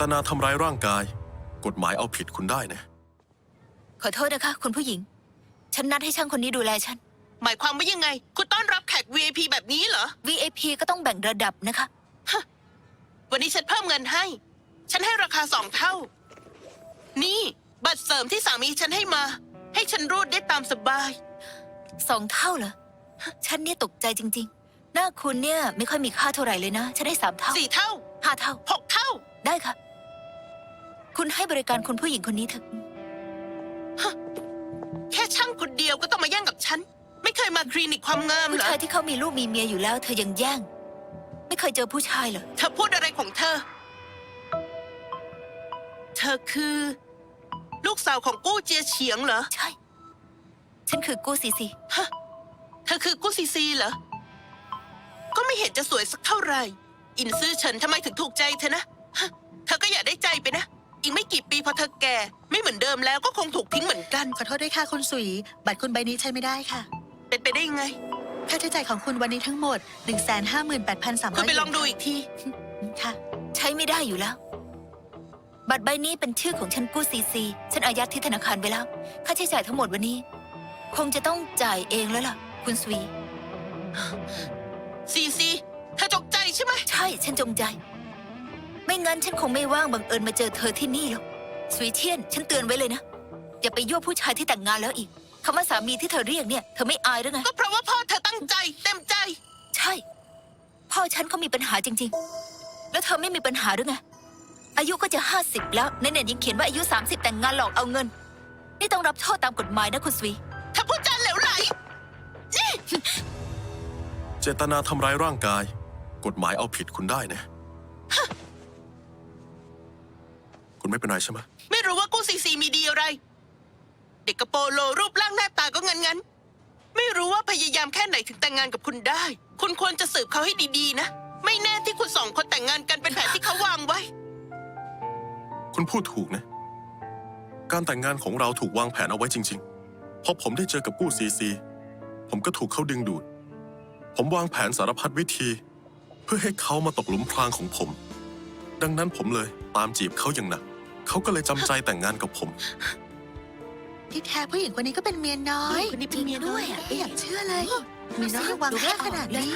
ตนาทำร้ายร่างกาย กฎหมายเอาผิดคุณได้นะ ขอโทษนะคะคุณผู้หญิง ฉันนัดให้ช่างคนนี้ดูแลฉัน หมายความว่ายังไง คุณต้อนรับแขก VIP แบบนี้เหรอ VIP ก็ต้องแบ่งระดับนะคะ วันนี้ฉันเพิ่มเงินให้ ฉันให้ราคาสองเท่า นี่ บัตรเสริมที่สามีฉันให้มา ให้ฉันรูดได้ตามสบาย สองเท่าเหรอ ฉันเนี่ยตกใจจริง ๆ หน้าคุณเนี่ยไม่ค่อยมีค่าเท่าไหร่เลยนะ ฉันให้สามเท่าสี่เท่าห้าเท่า หกเท่า ได้ค่ะ คุณให้บริการคุณผู้หญิงคนนี้เถอะ แค่ช่างคนเดียวก็ต้องมาแย่งกับฉัน ไม่เคยมาคลินิกความงามผู้เหรอ ชายที่เขามีลูกมีเมียอยู่แล้ว เธอยังแย่ง ไม่เคยเจอผู้ชายเหรอ เธอพูดอะไรของเธอ เธอคือ ลูกสาวของกู้เจียเฉียงเหรอ ใช่ ฉันคือกู้ซีซี เธอคือกู้ซีซีเหรอ ก็ไม่เห็นจะสวยสักเท่าไหร่ อินซื่อเฉินทำไมถึงถูกใจเธอนะฮะ เธอก็อย่าได้ใจไปนะ อีกไม่กี่ปีพอเธอแก่ ไม่เหมือนเดิมแล้วก็คงถูกทิ้งเหมือนกัน ขอโทษด้วยค่ะคุณสุย บัตรคุณใบนี้ใช้ไม่ได้ค่ะ เป็นไปได้ยังไง ค่าใช้จ่ายของคุณวันนี้ทั้งหมด 1 5 8 3 0 0คุณไปลองดูอีกที ค่ะ ใช้ไม่ได้อยู่แล้ว บัตรใบนี้เป็นชื่อของฉันกู้ซีซีฉันอายัดที่ธนาคารไปแล้ว ค่าใช้จ่ายทั้งหมดวันนี้ คงจะต้องจ่ายเองแล้วล่ะ คุณสวีซีซีเธอจกใจใช่ไหม ใช่ ฉันจงใจ ไม่งั้นฉันคงไม่ว่างบังเอิญมาเจอเธอที่นี่หรอกสวีเทียน ฉันเตือนไว้เลยนะ อย่าไปยั่วผู้ชายที่แต่งงานแล้วอีกคำว่าสามีที่เธอเรียกเนี่ยเธอไม่อายหรือไง ก็เพราะว่าพ่อเธอตั้งใจ เต็มใจ ใช่ พ่อฉันเขามีปัญหาจริง ๆ แล้วเธอไม่มีปัญหาหรือไง อายุก็จะห้าสิบแล้วในเน็ตยังเขียนว่าอายุสามสิบแต่งงานหลอกเอาเงิน นี่ต้องรับโทษตามกฎหมายนะคุณสวีเธอพูดจาเหลวไหล เจตนาทำร้ายร่างกาย กฎหมายเอาผิดคุณได้นะ คุณไม่เป็นไรใช่ไหมไม่รู้ว่ากู้ซีซีมีดีอะไร เด็กกระโปโลรูปร่างหน้าตาก็งันงันๆไม่รู้ว่าพยายามแค่ไหนถึงแต่งงานกับคุณได้ คุณควรจะสืบเขาให้ดีๆนะ ไม่แน่ที่คุณสองคนแต่งงานกันเป็นแผนที่เขาวางไว้ คุณพูดถูกนะ การแต่งงานของเราถูกวางแผนเอาไว้จริงๆ พอผมได้เจอกับกู้ซีซี ผมก็ถูกเขาดึงดูด ผมวางแผนสารพัดวิธี เพื่อให้เขามาตกหลุมพรางของผม ดังนั้นผมเลยตามจีบเขาอย่างหนัก เขาก็เลยจำใจแต่งงานกับผม ที่แท้ผู้หญิงคนนี้ก็เป็นเมียน้อยคนนี้เป็นเมียน้อยไม่อยากเชื่อเลยเมียน้อยยังวางแผนขนาดนี้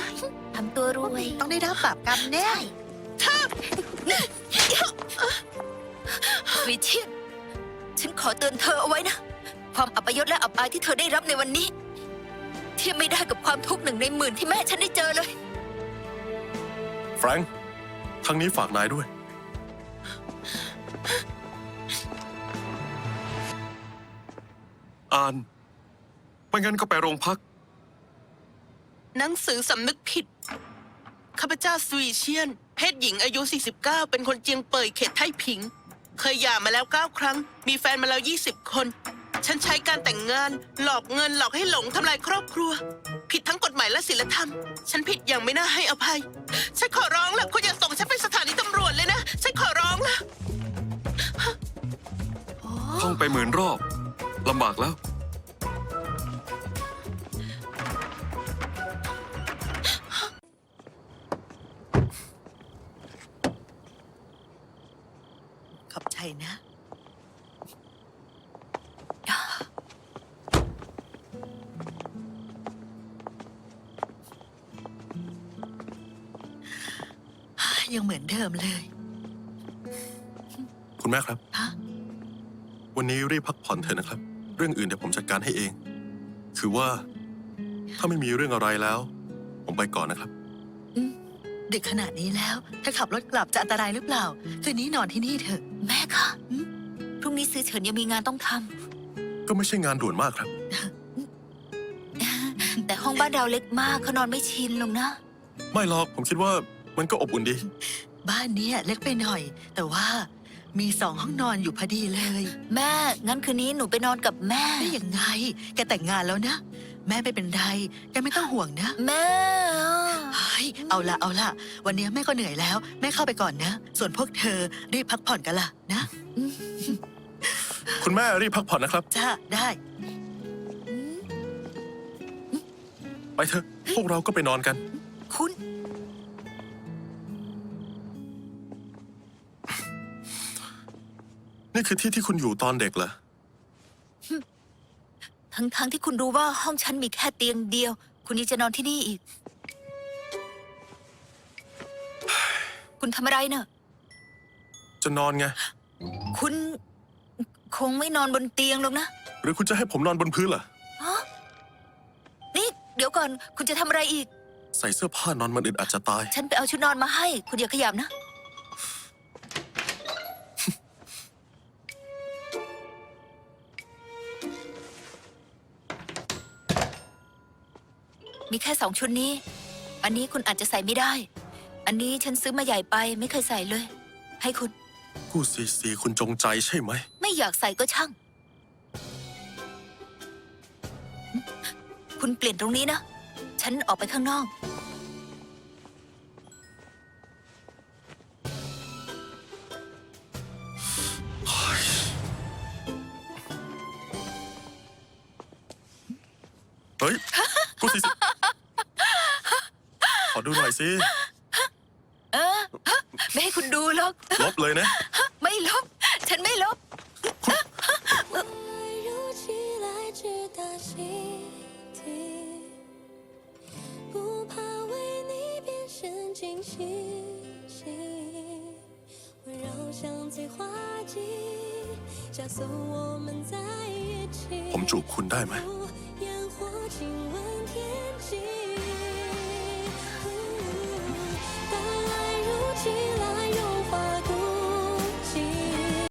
ทำตัวรวยต้องได้รับบาปกรรมแน่สวีเทียนฉันขอเตือนเธอเอาไว้นะ ความอัปยศและอับอายที่เธอได้รับในวันนี้ เทียบไม่ได้กับความทุกข์หนึ่งในหมื่นที่แม่ฉันได้เจอเลย แฟรงค์ทางนี้ฝากนายด้วย อ่าน ไม่งั้นก็ไปโรงพัก หนังสือสำนึกผิด ข้าพเจ้าสวีเชียน เพศหญิงอายุ 49 เป็นคนเจียงเป่ยเขตไทผิง เคยหย่ามาแล้ว 9 ครั้ง มีแฟนมาแล้ว 20 คน ฉันใช้การแต่งงาน หลอกเงินหลอกให้หลงทำลายครอบครัว ผิดทั้งกฎหมายและศีลธรรม ฉันผิดอย่างไม่น่าให้อภัย ฉันขอร้องละคุณอย่าส่งฉันไปสถานีตำรวจเลยนะ ฉันขอร้องละ ท่องไปหมื่นรอบ ลำบากแล้ว ขอบใจนะ ยังเหมือนเดิมเลยคุณแม่ครับ ฮะ วันนี้รีบพักผ่อนเถอะนะครับ เรื่องอื่นเดี๋ยวผมจัดการให้เอง คือว่า ถ้าไม่มีเรื่องอะไรแล้ว ผมไปก่อนนะครับดึกขนาดนี้แล้ว ถ้าขับรถกลับจะอันตรายหรือเปล่า คืนนี้นอนที่นี่เถอะ แม่คะพรุ่งนี้ซื้อเฉินยังมีงานต้องทก็ไม่ใช่งานด่วนมากครับำแต่ห้องบ้านเราเล็กมากเขานอนไม่ชินลงนะ ไม่หรอกผมคิดว่ามันก็อบอุ่นดี บ้านเนี้ยเล็กไปหน่อย แต่ว่า มีสองห้องนอนอยู่พอดีเลย แม่ งั้นคืนนี้หนูไปนอนกับแม่ ได้ยังไง แกแต่งงานแล้วนะ แม่ไม่เป็นไร แกไม่ต้องห่วงนะ แม่ เฮ้ย เอาละเอาละวันนี้แม่ก็เหนื่อยแล้ว แม่เข้าไปก่อนนะ ส่วนพวกเธอรีบพักผ่อนกันล่ะนะ คุณแม่รีบพักผ่อนนะครับ จ้า ได้ ไปเถอะ พวกเราก็ไปนอนกัน คุณ นี่คือที่ที่คุณอยู่ตอนเด็กเหรอ ทั้งๆที่คุณรู้ว่าห้องฉันมีแค่เตียงเดียว คุณยังจะนอนที่นี่อีก คุณทำอะไรเนอะจะนอนไง คุณคงไม่นอนบนเตียงหรอกนะหรือคุณจะให้ผมนอนบนพื้นเหรอ ฮะนี่ เดี๋ยวก่อน คุณจะทำอะไรอีก ใส่เสื้อผ้านอนมันอึดอาจจะตาย ฉันไปเอาชุดนอนมาให้ คุณอย่าขยับนะ มีแค่สองชุดนี้ อันนี้คุณอาจจะใส่ไม่ได้ อันนี้ฉันซื้อมาใหญ่ไปไม่เคยใส่เลย ให้คุณ กู้ซีซีคุณจงใจใช่ไหม ไม่อยากใส่ก็ช่าง คุณเปลี่ยนตรงนี้นะ ฉันออกไปข้างนอก เฮ้ยกู้ซีซี ขอดูหน่อยสิเออไม่ให้คุณดูหรอก ลบเลยนะ ไม่ลบ ฉันไม่ลบ我用，ผมจูบคุณได้ไหม。